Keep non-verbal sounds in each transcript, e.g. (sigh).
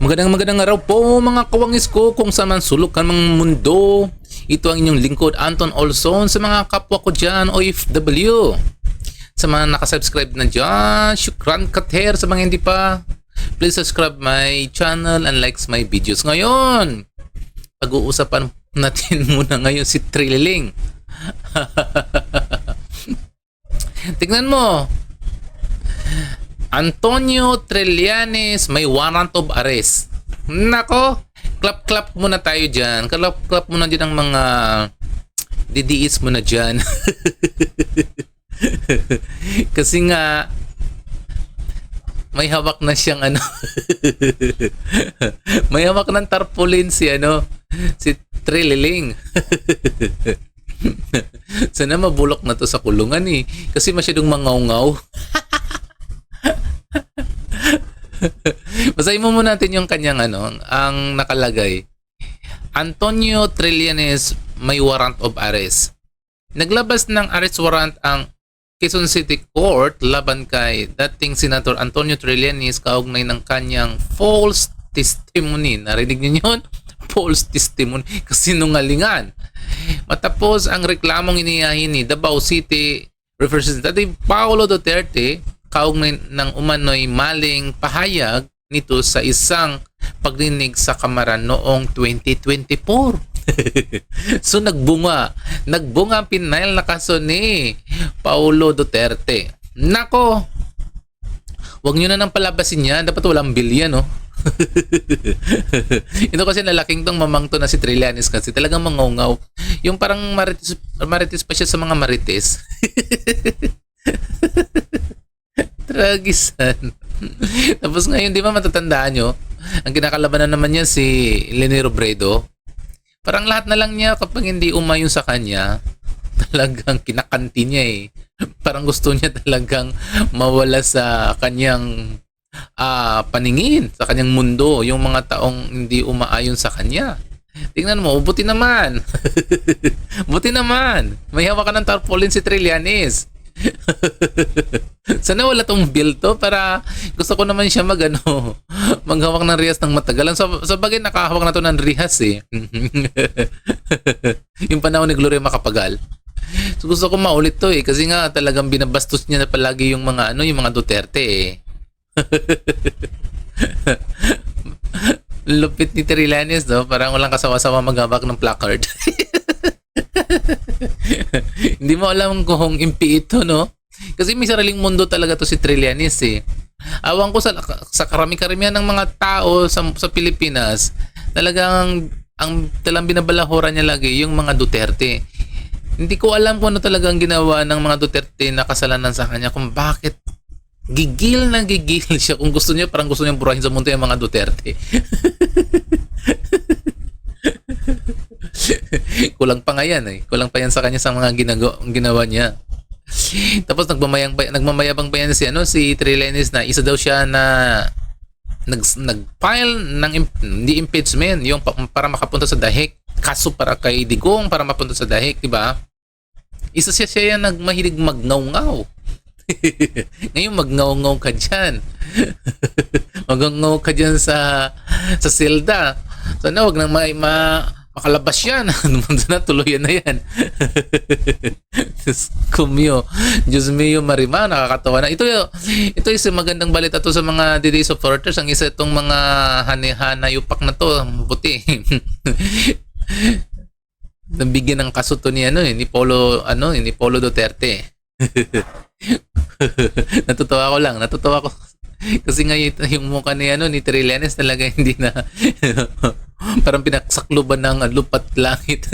Magandang magandang araw po mga kawangis ko kung saan man sulok ka ng mundo. Ito ang inyong lingkod Anton Olson sa mga kapwa ko dyan OFW. Sa mga nakasubscribe na dyan, syukran kater sa mga hindi pa. Please subscribe my channel and likes my videos. Ngayon, pag-uusapan natin (laughs) muna ngayon si Trililing. (laughs) Tingnan mo, Antonio Trillanes may warrant of arrest. Nako, clap-clap muna tayo dyan. Clap-clap muna dyan ang mga didiis mo na dyan. (laughs) Kasi nga, may hawak na siyang ano. (laughs) may hawak ng tarpaulin si ano, si Trililing. (laughs) Sana mabulok na to sa kulungan eh. Kasi masyadong mangaw-ngaw. (laughs) Basahin mo muna natin yung kanyang ano, ang nakalagay. Antonio Trillanes may warrant of arrest. Naglabas ng arrest warrant ang Quezon City Court laban kay dating Senator Antonio Trillanes kaugnay ng kanyang false testimony. Narinig niyo yun? (laughs) False testimony. Kasinungalingan. Matapos ang reklamong iniyahin ni Davao City Representative Paolo Duterte kaugnay ng umano'y maling pahayag nito sa isang pagdinig sa kamaran noong 2024. (laughs) so nagbunga, nagbunga ang pinail na kaso ni Paulo Duterte. Nako, wag nyo na nang palabasin yan, dapat walang bilya no. (laughs) Ito kasi nalaking tong mamang to na si Trillanes kasi talagang mangungaw. Yung parang marites, marites pa siya sa mga marites. (laughs) Tragisan. (laughs) Tapos ngayon, di ba matatandaan nyo? Ang kinakalabanan naman niya si Lenny Robredo. Parang lahat na lang niya kapag hindi umayon sa kanya, (laughs) talagang kinakanti niya eh. (laughs) Parang gusto niya talagang mawala sa kanyang ah paningin, sa kanyang mundo, yung mga taong hindi umaayon sa kanya. Tingnan mo, buti naman. buti naman. May hawak ka ng tarpaulin si Trillanes. (laughs) Sana wala tong bill to para gusto ko naman siya mag ano, (laughs) maghawak ng rihas ng matagalan. So, sa bagay nakahawak na to ng rihas eh. (laughs) yung panahon ni Gloria Macapagal. So gusto ko maulit to eh kasi nga talagang binabastos niya na palagi yung mga ano, yung mga Duterte eh. Lupit ni Trillanes no, parang walang kasawa-sawa maghawak ng placard. (laughs) Hindi mo alam kung impi ito, no? Kasi may sariling mundo talaga to si Trillanes eh. Awan ko sa, sa karami-karamihan ng mga tao sa, sa Pilipinas, talagang ang talang binabalahuran niya lagi yung mga Duterte. Hindi ko alam kung ano talagang ginawa ng mga Duterte na kasalanan sa kanya kung bakit gigil na gigil (laughs) siya kung gusto niya parang gusto niyang burahin sa mundo yung mga Duterte. (laughs) (laughs) Kulang pa nga yan eh. Kulang pa yan sa kanya sa mga ginago, ginawa niya. (laughs) Tapos nagmamayang nagmamayabang pa yan si ano si Trillanes na isa daw siya na nag nag-file ng hindi impeachment yung pa, para makapunta sa dahig kaso para kay Digong para mapunta sa dahig di ba? Isa siya siya yan nagmahilig magngaw-ngaw. (laughs) Ngayon magngaw-ngaw ka dyan. Magngaw ka dyan sa sa silda. Sana wag nang ma, ma makalabas yan. (laughs) Dumunta na, tuluyan na yan. (laughs) Diyos kumyo. Diyos mio marima, nakakatawa na. Ito, ito is magandang balita to sa mga DD supporters. Ang isa itong mga hanihana-yupak na to. Buti. (laughs) Nabigyan ng kaso to ni, ano, eh, ni Polo, ano, eh, ni Polo Duterte. natutuwa ko lang. Natutuwa ko kasi nga yung, yung mukha ni ano ni Trillanes talaga hindi na (gasps) parang pinaksakluban ng lupat langit. (laughs)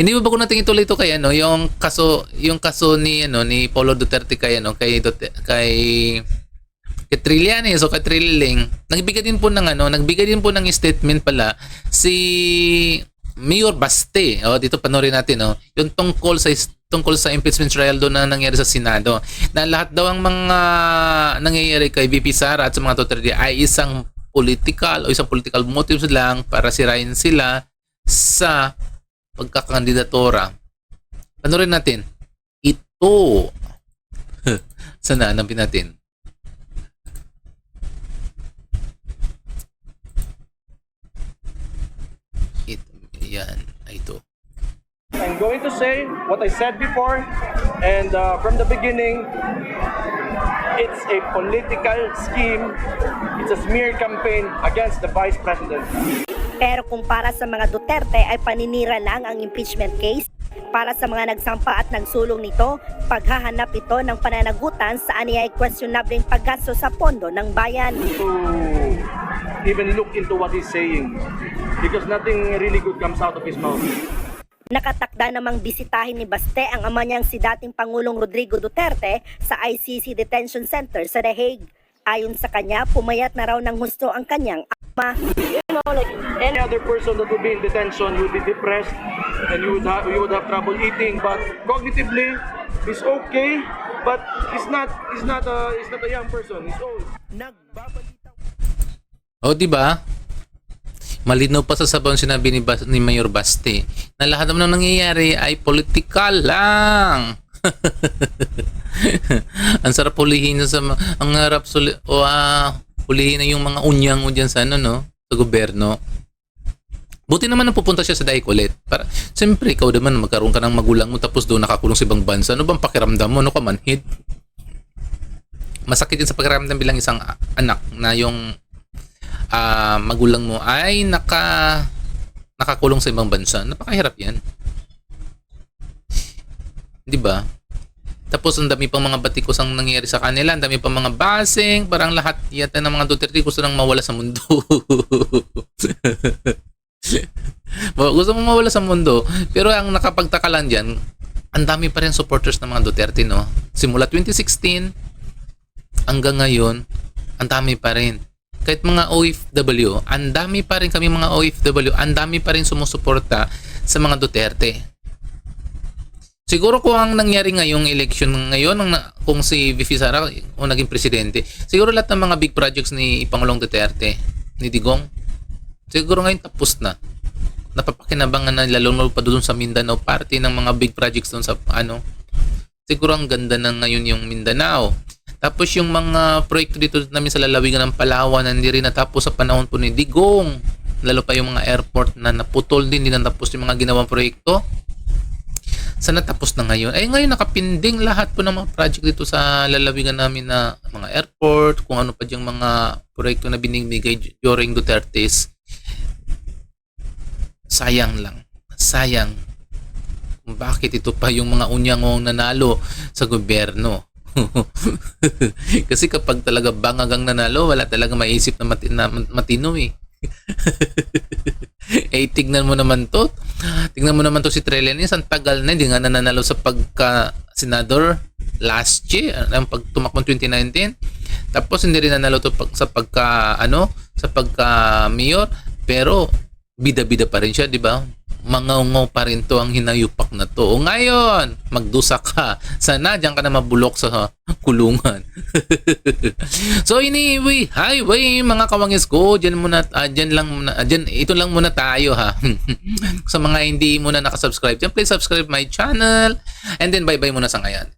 hindi mo ba kung natin ituloy ito kay ano yung kaso yung kaso ni ano ni Polo Duterte kay ano kay Duterte, kay kay Trillanes o kay Trilling nagbigay din po ng ano nagbigay din po ng statement pala si Mayor Baste. O, dito panoorin natin, no? Yung tungkol sa tungkol sa impeachment trial doon na nangyari sa Senado. Na lahat daw ang mga nangyayari kay VP Sara at sa mga Duterte ay isang political o isang political motives lang para sirain sila sa pagkakandidatura. Panoorin natin. Ito. (laughs) Sana hanapin natin. Yan, ito. I'm going to say what I said before and uh, from the beginning, it's a political scheme. It's a smear campaign against the Vice President. Pero kung para sa mga Duterte ay paninira lang ang impeachment case, para sa mga nagsampa at nagsulong nito, paghahanap ito ng pananagutan sa aniya ay questionableng paggasto sa pondo ng bayan. To even look into what he's saying, because nothing really good comes out of his mouth. Nakatakda namang bisitahin ni Baste ang ama niyang si dating Pangulong Rodrigo Duterte sa ICC Detention Center sa The Hague. Ayon sa kanya, pumayat na raw ng husto ang kanyang ama. Any other person that would be in detention would be depressed, and you would have you would have trouble eating. But cognitively, he's okay, but he's not he's not a he's not a young person. He's old. Nagbabalita O, di ba? Malinaw pa sa sabon sinabi ni, Bas- ni Mayor Baste na lahat naman ng nangyayari ay political lang. (laughs) ang sarap hulihin sa ang harap suli, o ah, hulihin na yung mga unyang mo dyan sa ano no sa gobyerno. Buti naman na pupunta siya sa daig ulit. Para siyempre ikaw naman magkaroon ka ng magulang mo tapos doon nakakulong sa ibang bansa. Ano bang pakiramdam mo? Ano ka manhid masakit yun sa pakiramdam bilang isang anak na yung ah, magulang mo ay naka nakakulong sa ibang bansa. Napakahirap 'yan. (laughs) 'Di ba? Tapos ang dami pang mga batikos ang nangyayari sa kanila, ang dami pang mga basing, parang lahat yata ng mga Duterte gusto nang mawala sa mundo. (laughs) gusto mo mawala sa mundo. Pero ang nakapagtaka lang dyan, ang dami pa rin supporters ng mga Duterte, no? Simula 2016 hanggang ngayon, ang dami pa rin. Kahit mga OFW, ang dami pa rin kami mga OFW, ang dami pa rin sumusuporta sa mga Duterte. Siguro kung ang nangyari ngayong election ngayon, ang kung si Vivi Sara o naging presidente, siguro lahat ng mga big projects ni Pangulong Duterte, ni Digong, siguro ngayon tapos na. Napapakinabangan na lalo pa doon sa Mindanao party ng mga big projects doon sa ano. Siguro ang ganda na ngayon yung Mindanao. Tapos yung mga proyekto dito namin sa lalawigan ng Palawan hindi rin natapos sa panahon po ni Digong. Lalo pa yung mga airport na naputol din, hindi na natapos yung mga ginawang proyekto. Sana tapos na ngayon. Ay ngayon nakapinding lahat po ng mga project dito sa lalawigan namin na mga airport, kung ano pa diyang mga proyekto na binibigay during Duterte's. Sayang lang. Sayang. Bakit ito pa yung mga unyangong nanalo sa gobyerno. (laughs) Kasi kapag talaga bangagang nanalo, wala talaga maisip na, mati- na matino eh. (laughs) eh, tignan mo naman to. Tignan mo naman to si Trillanes, ang tagal na, hindi nga nananalo sa pagka senador last year, ang pag tumakbong 2019. Tapos hindi rin nanalo to pag, sa pagka, ano, sa pagka mayor. Pero, bida-bida pa rin siya, di ba? Mangaungaw pa rin to ang hinayupak na to. O ngayon, magdusa ka. Sana diyan ka na mabulok sa kulungan. (laughs) so anyway, highway mga kawangis ko, diyan muna ah, diyan lang muna, ah, diyan ito lang muna tayo ha. (laughs) sa mga hindi muna nakasubscribe, please subscribe my channel and then bye-bye muna sa ngayon.